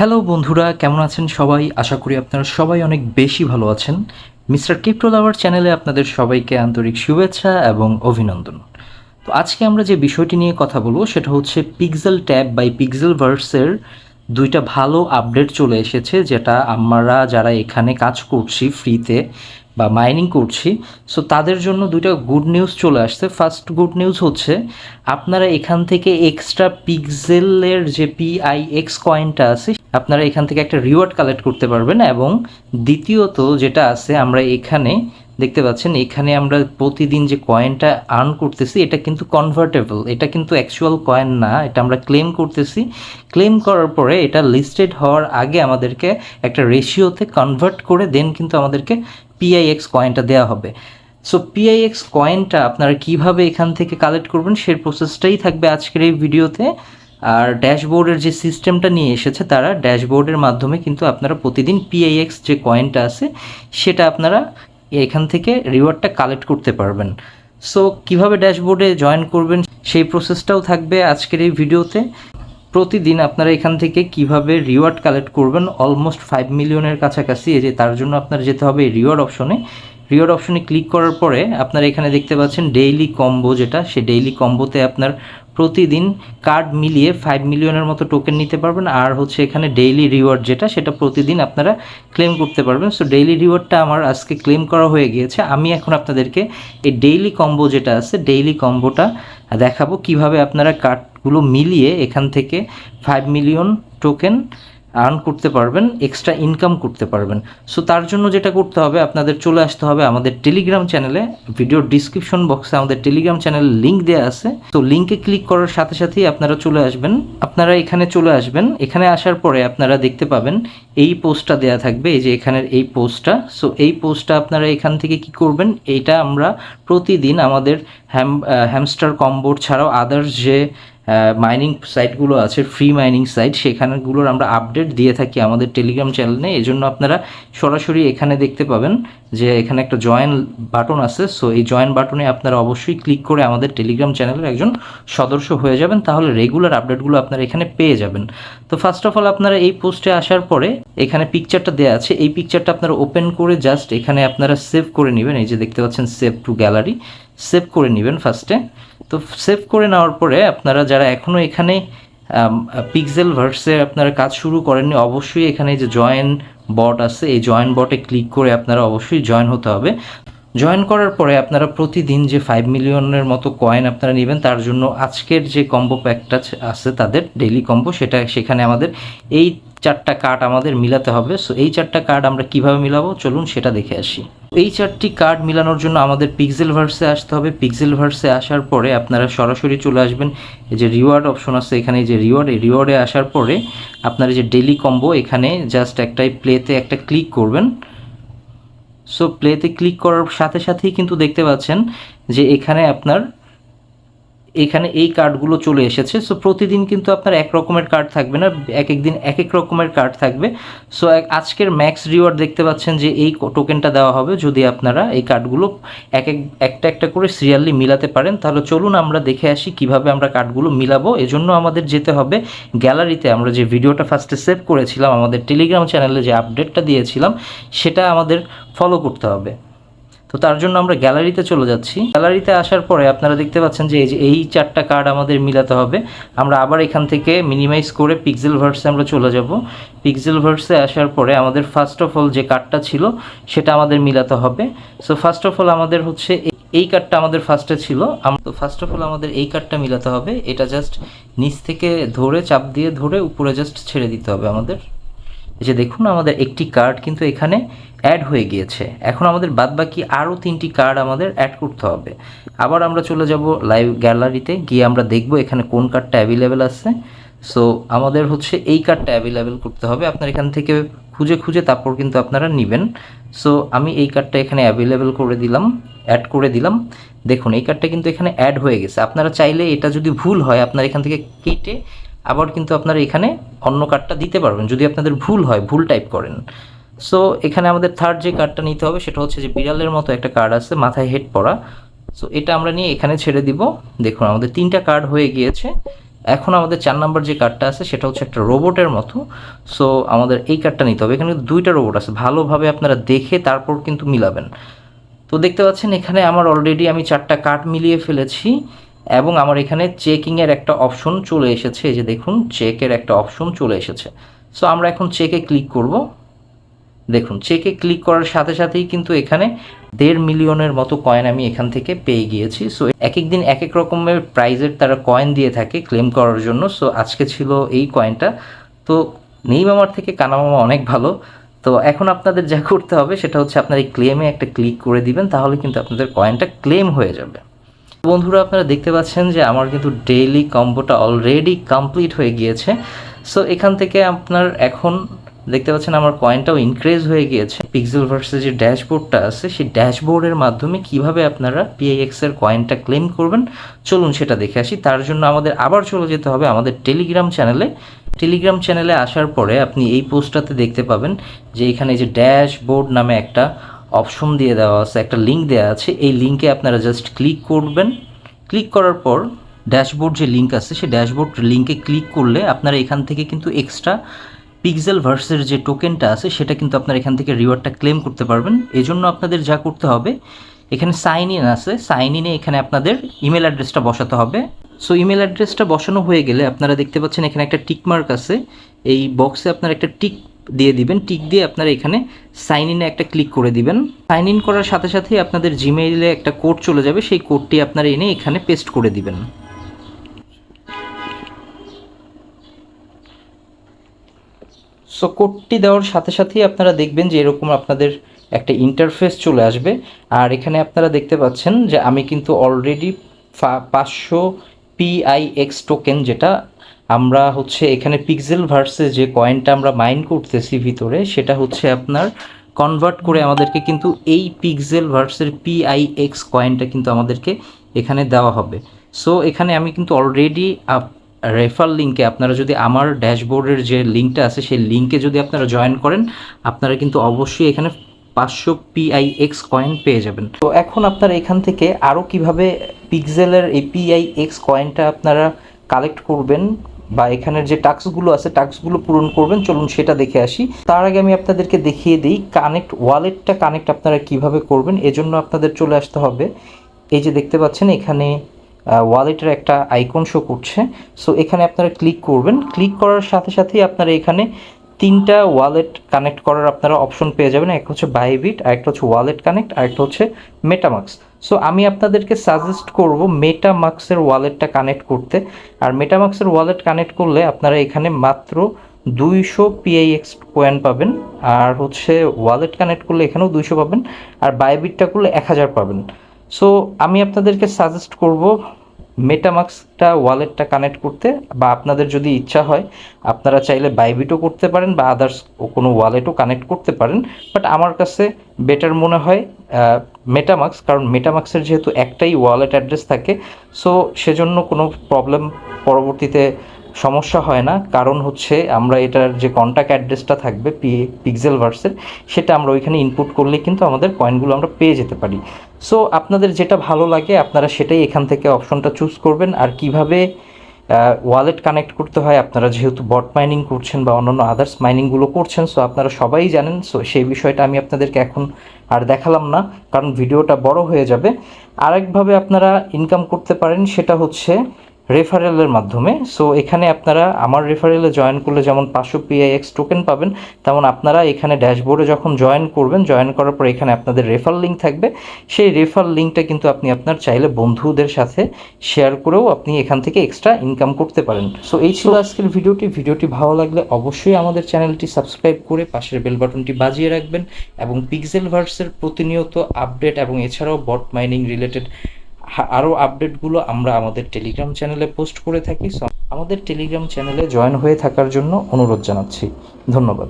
Hello বন্ধুরা, কেমন আছেন সবাই? আশা করি আপনারা সবাই অনেক বেশি ভালো আছেন। মিস্টার ক্রিপ্টো লাভার চ্যানেলে আপনাদের সবাইকে আন্তরিক শুভেচ্ছা এবং অভিনন্দন। তো আজকে আমরা যে বিষয়টি নিয়ে কথা বলব, সেটা হচ্ছে পিক্সেল ট্যাব বাই পিক্সেল ভার্সের দুইটা ভালো আপডেট চলে এসেছে, যেটা আমরা যারা এখানে কাজ করছি ফ্রিতে বা মাইনিং করছি সো তাদের জন্য দুইটা গুড নিউজ চলে আসছে। ফার্স্ট গুড নিউজ হচ্ছে, আপনারা এখান থেকে এক্সট্রা পিক্সেলের যে পিআইএক্স কয়েনটা আছে আপনারা এখান থেকে একটা রিওয়ার্ড কালেক্ট করতে পারবেন এবং দ্বিতীয়ত যেটা আছে, আমরা এখানে দেখতে পাচ্ছেন, এখানে আমরা প্রতিদিন যে কয়েনটা আর্ন করতেছি, এটা কিন্তু কনভার্টেবল এটা কিন্তু অ্যাকচুয়াল কয়েন না, এটা আমরা ক্লেম করতেছি। ক্লেম করার পরে এটা লিস্টেড হওয়ার আগে আমাদেরকে একটা রেশিওতে কনভার্ট করে দেন কিন্তু আমাদেরকে পিআইএক্স কয়েনটা দেওয়া হবে। সো পিআইএক্স কয়েনটা আপনারা কীভাবে এখান থেকে কালেক্ট করবেন, সেই প্রসেসটাই থাকবে আজকের এই ভিডিওতে আর ড্যাশবোর্ডের যে সিস্টেমটা নিয়ে এসেছে তারা, ড্যাশবোর্ডের মাধ্যমে কিন্তু আপনারা প্রতিদিন পিআইএক্স যে কয়েনটা আছে, সেটা আপনারা এখান থেকে রিওয়ার্ডটা কালেক্ট করতে পারবেন। সো কীভাবে ড্যাশবোর্ডে জয়েন করবেন, সেই প্রসেসটাও থাকবে আজকের এই ভিডিওতে। প্রতিদিন আপনারা এখান থেকে কীভাবে রিওয়ার্ড কালেক্ট করবেন অলমোস্ট ফাইভ মিলিয়নের কাছাকাছি, এই যে তার জন্য আপনার যেতে হবে রিওয়ার্ড অপশনে রিওয়ার্ড অপশনে ক্লিক করার পরে আপনারা এখানে দেখতে পাচ্ছেন ডেইলি কম্বো যেটা, সেই ডেইলি কম্বোতে আপনার প্রতিদিন কার্ড মিলিয়ে ফাইভ মিলিয়নের মতো টোকেন নিতে পারবেন। আর হচ্ছে এখানে ডেইলি রিওয়ার্ড যেটা, সেটা প্রতিদিন আপনারা ক্লেম করতে পারবেন। সো ডেইলি রিওয়ার্ডটা আমার আজকে ক্লেম করা হয়ে গিয়েছে। আমি এখন আপনাদেরকে এই ডেইলি কম্বো যেটা আছে ডেইলি কম্বোটা দেখাবো। কীভাবে আপনারা কার্ডগুলো মিলিয়ে এখান থেকে ফাইভ মিলিয়ন টোকেন আর্ন করতে পারবেন এক্সট্রা ইনকাম করতে পারবেন। সো তার জন্য যেটা করতে হবে, আপনাদের চলে আসতে হবে আমাদের টেলিগ্রাম চ্যানেলে ভিডিওর ডিসক্রিপশন বক্সে আমাদের টেলিগ্রাম চ্যানেল লিঙ্ক দেওয়া আছে। তো লিঙ্কে ক্লিক করার সাথে সাথেই আপনারা চলে আসবেন। আপনারা এখানে চলে আসবেন। এখানে আসার পরে আপনারা দেখতে পাবেন, এই পোস্টটা দেয়া থাকবে, এই যে এখানের এই পোস্টটা সো এই পোস্টটা আপনারা এখান থেকে কি করবেন, এটা আমরা প্রতিদিন আমাদের হ্যাম হ্যামস্টার কম্বোর্ড ছাড়াও আদার্স যে মাইনিং সাইটগুলো আছে ফ্রি মাইনিং সাইট সেখানেগুলোর আমরা আপডেট দিয়ে থাকি আমাদের টেলিগ্রাম চ্যানেলে এই জন্য আপনারা সরাসরি এখানে দেখতে পাবেন যে এখানে একটা জয়েন বাটন আছে। সো এই জয়েন বাটনে আপনারা অবশ্যই ক্লিক করে আমাদের টেলিগ্রাম চ্যানেলের একজন সদস্য হয়ে যাবেন। তাহলে রেগুলার আপডেটগুলো আপনারা এখানে পেয়ে যাবেন। তো ফার্স্ট অফ অল আপনারা এই পোস্টে আসার পরে এখানে পিকচারটা দেওয়া আছে। এই পিকচারটা আপনারা ওপেন করে জাস্ট এখানে আপনারা সেভ করে নেবেন। এই যে দেখতে পাচ্ছেন সেভ টু গ্যালারি সেভ করে নেবেন ফার্স্টে তো সেভ করে নেওয়ার পরে আপনারা যারা এখনও এখানে পিক্সেল ভার্সে আপনারা কাজ শুরু করেননি, অবশ্যই এখানে যে জয়েন বট আছে, এই জয়েন বটে ক্লিক করে আপনারা অবশ্যই জয়েন হতে হবে। জয়েন করার পরে আপনারা প্রতিদিন যে ফাইভ মিলিয়নের মতো কয়েন আপনারা নেবেন, তার জন্য আজকের যে কম্বো প্যাকটা আছে, তাদের ডেইলি কম্বো সেটা সেখানে আমাদের এই চারটা কার্ড আমাদের মিলাতে হবে। সো এই চারটা কার্ড আমরা কীভাবে মিলাবো? চলুন সেটা দেখে আসি। এই চারটি কার্ড মিলানোর জন্য আমাদের পিক্সেল ভার্সে আসতে হবে। পিক্সেল ভার্সে আসার পরে আপনারা সরাসরি চলে আসবেন। এই যে রিওয়ার্ড অপশন আছে এখানে যে রিওয়ার্ড এই রিওয়ার্ডে আসার পরে আপনার যে ডেলি কম্বো এখানে জাস্ট একটাই প্লেতে একটা ক্লিক করবেন। সো প্লেতে ক্লিক করার সাথে সাথেই কিন্তু দেখতে পাচ্ছেন যে এখানে আপনার এখানে এই কার্ডগুলো চলে এসেছে। সো প্রতিদিন কিন্তু আপনার এক রকমের কার্ড থাকবে না, এক এক দিন এক এক রকমের কার্ড থাকবে। সো আজকের ম্যাক্স রিওয়ার্ড দেখতে পাচ্ছেন যে এই টোকেনটা দেওয়া হবে। যদি আপনারা এই কার্ডগুলো এক এক, একটা একটা করে সিরিয়ালি মিলাতে পারেন, তাহলে চলুন আমরা দেখে আসি কীভাবে আমরা কার্ডগুলো মিলাবো। এজন্য আমাদের যেতে হবে গ্যালারিতে আমরা যে ভিডিওটা ফার্স্টে সেভ করেছিলাম, আমাদের টেলিগ্রাম চ্যানেলে যে আপডেটটা দিয়েছিলাম, সেটা আমাদের ফলো করতে হবে। তো তার জন্য আমরা গ্যালারিতে চলে যাচ্ছি। গ্যালারিতে আসার পরে আপনারা দেখতে পাচ্ছেন যে এই যে এই চারটা কার্ড আমাদের মিলাতে হবে। আমরা আবার এখান থেকে মিনিমাইজ করে পিক্সেল ভার্সে আমরা চলে যাব। পিক্সেল ভার্সে আসার পরে আমাদের ফার্স্ট অফ অল যে কার্ডটা ছিল, সেটা আমাদের মিলাতে হবে। সো ফার্স্ট অফ অল আমাদের হচ্ছে এই কার্ডটা আমাদের ফার্স্টে ছিল। আমরা তো ফার্স্ট অফ অল আমাদের এই কার্ডটা মিলাতে হবে। এটা জাস্ট নিচ থেকে ধরে, চাপ দিয়ে ধরে, উপরে জাস্ট ছেড়ে দিতে হবে আমাদের। যে দেখুন আমাদের একটি কার্ড কিন্তু এখানে অ্যাড হয়ে গিয়েছে। এখন আমাদের বাদবাকি আরও তিনটি কার্ড আমাদের অ্যাড করতে হবে। আবার আমরা চলে যাব লাইভ গ্যালারিতে গিয়ে আমরা দেখব এখানে কোন কার্ডটা অ্যাভেলেবেল আছে। সো আমাদের হচ্ছে এই কার্ডটা অ্যাভেলেবেল করতে হবে। আপনার এখান থেকে খুঁজে খুঁজে তারপর কিন্তু আপনারা নেবেন। সো আমি এই কার্ডটা এখানে অ্যাভেলেবেল করে দিলাম অ্যাড করে দিলাম। দেখুন, এই কার্ডটা কিন্তু এখানে অ্যাড হয়ে গেছে। আপনারা চাইলে এটা যদি ভুল হয়, আপনার এখান থেকে কেটে আবার কিন্তু আপনারা এখানে অন্য কার্ডটা দিতে পারবেন, যদি আপনাদের ভুল হয়, ভুল টাইপ করেন। সো এখানে আমাদের থার্ড যে কার্ডটা নিতে হবে, সেটা হচ্ছে যে বিড়ালের মতো একটা কার্ড আছে, মাথায় হেড পরা। সো এটা আমরা নিয়ে এখানে ছেড়ে দিব। দেখুন, আমাদের তিনটা কার্ড হয়ে গিয়েছে। এখন আমাদের চার নাম্বার যে কার্ডটা আছে, সেটা হচ্ছে একটা রোবটের মতো। সো আমাদের এই কার্ডটা নিতে হবে। এখানে কিন্তু দুইটা রোবট আছে। ভালোভাবে আপনারা দেখে তারপর কিন্তু মিলাবেন। তো দেখতে পাচ্ছেন, এখানে আমার অলরেডি আমি চারটা কার্ড মিলিয়ে ফেলেছি। এবং আমার এখানে চেকিংয়ের একটা অপশন চলে এসেছে। এই যে দেখুন চেকের একটা অপশন চলে এসেছে। সো আমরা এখন চেকে ক্লিক করব। দেখুন চেকে ক্লিক করার সাথে সাথেই কিন্তু এখানে দেড় মিলিয়নের মতো কয়েন আমি এখান থেকে পেয়ে গিয়েছি। সো এক এক দিন এক এক রকমের প্রাইজের তারা কয়েন দিয়ে থাকে ক্লেম করার জন্য। সো আজকে ছিল এই কয়েনটা তো নেই মামার থেকে কানা মামা অনেক ভালো। তো, এখন আপনাদের যা করতে হবে সেটা হচ্ছে আপনার এই ক্লেমে একটা ক্লিক করে দিবেন, তাহলে কিন্তু আপনাদের কয়েনটা ক্লেম হয়ে যাবে। বন্ধুরা, আপনারা দেখতে পাচ্ছেন যে আমার কিন্তু ডেইলি কম্বোটা অলরেডি কমপ্লিট হয়ে গিয়েছে। সো এখান থেকে আপনার এখন দেখতে পাচ্ছেন আমার কয়েনটাও ইনক্রিজ হয়ে গিয়েছে। পিক্সেল ভার্সের যে ড্যাশবোর্ডটা আছে, সেই ড্যাশবোর্ডের মাধ্যমে কীভাবে আপনারা পিআইএক্স এর কয়েনটা ক্লেম করবেন, চলুন সেটা দেখে আসি। তার জন্য আমাদের আবার চলে যেতে হবে আমাদের টেলিগ্রাম চ্যানেলে টেলিগ্রাম চ্যানেলে আসার পরে আপনি এই পোস্টটাতে দেখতে পাবেন যে এখানে যে ড্যাশবোর্ড নামে একটা অপশন দিয়ে দেওয়া আছে, একটা লিঙ্ক দেওয়া আছে। এই লিঙ্কে আপনারা জাস্ট ক্লিক করবেন। ক্লিক করার পর ড্যাশবোর্ড যে লিঙ্ক আছে, সেই ড্যাশবোর্ড লিঙ্কে ক্লিক করলে আপনারা এখান থেকে কিন্তু এক্সট্রা পিক্সেল ভার্সের যে টোকেনটা আছে, সেটা কিন্তু আপনারা এখান থেকে রিওয়ার্ডটা ক্লেম করতে পারবেন। এজন্য আপনাদের যা করতে হবে, এখানে সাইন ইন আছে। সাইন ইনে এখানে আপনাদের ইমেল অ্যাড্রেসটা বসাতে হবে। সো ইমেল অ্যাড্রেসটা বসানো হয়ে গেলে আপনারা দেখতে পাচ্ছেন এখানে একটা টিক মার্ক আছে। এই বক্সে আপনারা একটা টিক দিয়ে দিবেন, টিক দিয়ে আপনারা এখানে সাইন ইনে একটা ক্লিক করে দিবেন। সাইন ইন করার সাথে সাথেই আপনাদের জিমেইলে একটা কোড চলে যাবে, সেই কোডটি আপনারা এনে এখানে পেস্ট করে দিবেন। সো কোডটি দেওয়ার সাথে সাথেই আপনারা দেখবেন যে এরকম আপনাদের একটা ইন্টারফেস চলে আসবে। আর এখানে আপনারা দেখতে পাচ্ছেন যে আমি কিন্তু অলরেডি পাঁচশো পিআইএক্স টোকেন যেটা আমরা হচ্ছে এখানে পিক্সেল ভার্সে যে কয়েনটা আমরা মাইন করতেছি ভিতরে, সেটা হচ্ছে আপনার কনভার্ট করে আমাদেরকে কিন্তু এই পিক্সেল ভার্সের পিআইএক্স কয়েনটা কিন্তু আমাদেরকে এখানে দেওয়া হবে। সো এখানে আমি কিন্তু অলরেডি রেফার লিঙ্কে আপনারা যদি আমার ড্যাশবোর্ডের যে লিঙ্কটা আছে, সেই লিঙ্কে যদি আপনারা জয়েন করেন, আপনারা কিন্তু অবশ্যই এখানে পাঁচশো পিআইএক্স কয়েন পেয়ে যাবেন। তো এখন আপনারা এখান থেকে আরও কীভাবে পিক্সেলের এই পিআইএক্স কয়েনটা আপনারা কালেক্ট করবেন বা এখানের যে টাস্কগুলো আছে টাস্কগুলো পূরণ করবেন। চলুন সেটা দেখে আসি। তার আগে আমি আপনাদেরকে দেখিয়ে দিই কানেক্ট ওয়ালেটটা কানেক্ট আপনারা কীভাবে করবেন। এজন্য আপনাদের চলে আসতে হবে। এই যে দেখতে পাচ্ছেন, এখানে ওয়ালেটের একটা আইকন শো করছে। সো এখানে আপনারা ক্লিক করবেন। ক্লিক করার সাথে সাথেই আপনারা এখানে তিনটা ওয়ালেট কানেক্ট করার আপনারা অপশন পেয়ে যাবেন। একটা হচ্ছে বাইবিট আরেকটা হচ্ছে ওয়ালেট কানেক্ট আরেকটা হচ্ছে মেটামাক্স সো আমি আপনাদেরকে সাজেস্ট করব মেটামাক্সের ওয়ালেটটা কানেক্ট করতে। আর মেটামাক্সের ওয়ালেট কানেক্ট করলে আপনারা এখানে মাত্র দুইশো পিআইএক্স কয়েন পাবেন। আর হচ্ছে ওয়ালেট কানেক্ট করলে এখানেও দুইশো পাবেন। আর বায়োবিটটা করলে এক হাজার পাবেন। সো আমি আপনাদেরকে সাজেস্ট করব মেটামাক্সটা ওয়ালেটটা কানেক্ট করতে। বা আপনাদের যদি ইচ্ছা হয়, আপনারা চাইলে বাইবিটও করতে পারেন বা আদার্স কোনো ওয়ালেটও কানেক্ট করতে পারেন। বাট আমার কাছে বেটার মনে হয় মেটামাক্স কারণ মেটামাক্সের যেহেতু একটাই ওয়ালেট অ্যাড্রেস থাকে সো সেজন্য কোনো প্রবলেম পরবর্তীতে সমস্যা হয় না। কারণ হচ্ছে আমরা এটার যে কন্ট্যাক্ট অ্যাড্রেসটা থাকবে পি পিক্সেল ভার্সের সেটা আমরা ওইখানে ইনপুট করলে কিন্তু আমাদের কয়েনগুলো আমরা পেয়ে যেতে পারি। সো আপনাদের যেটা ভালো লাগে, আপনারা সেটাই এখান থেকে অপশনটা চুজ করবেন। আর কীভাবে ওয়ালেট কানেক্ট করতে হয়, আপনারা যেহেতু বট মাইনিং করছেন বা অন্যান্য আদার্স মাইনিংগুলো করছেন সো আপনারা সবাই জানেন। সো সেই বিষয়টা আমি আপনাদেরকে এখন আর দেখালাম না, কারণ ভিডিওটা বড় হয়ে যাবে। আরেকভাবে আপনারা ইনকাম করতে পারেন, সেটা হচ্ছে রেফারেলের মাধ্যমে। সো এখানে আপনারা আমার রেফারেলে জয়েন করলে যেমন পাঁচশো পিআইএক্স টোকেন পাবেন তেমন আপনারা এখানে ড্যাশবোর্ডে যখন জয়েন করবেন জয়েন করার পর এখানে আপনাদের রেফার লিঙ্ক থাকবে। সেই রেফার লিঙ্কটা কিন্তু আপনি আপনার চাইলে বন্ধুদের সাথে শেয়ার করেও আপনি এখান থেকে এক্সট্রা ইনকাম করতে পারেন। সো এই ছিল আজকের ভিডিওটি। ভিডিওটি ভালো লাগলে অবশ্যই আমাদের চ্যানেলটি সাবস্ক্রাইব করে পাশের বেল বাটনটি বাজিয়ে রাখবেন এবং পিক্সেল ভার্সের প্রতিনিয়ত আপডেট এবং এছাড়াও বট মাইনিং রিলেটেড আরও আপডেটগুলো আমরা আমাদের টেলিগ্রাম চ্যানেলে পোস্ট করে থাকি। আমাদের টেলিগ্রাম চ্যানেলে জয়েন হয়ে থাকার জন্য অনুরোধ জানাচ্ছি। ধন্যবাদ।